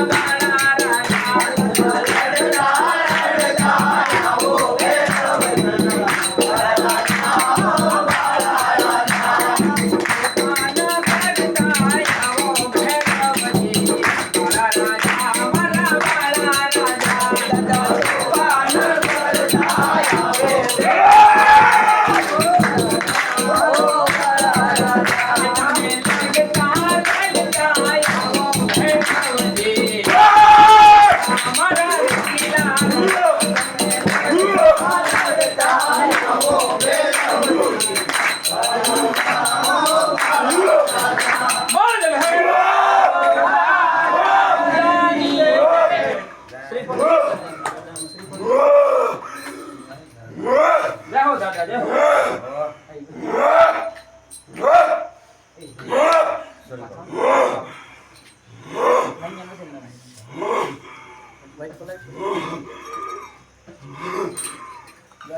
about Wait for that.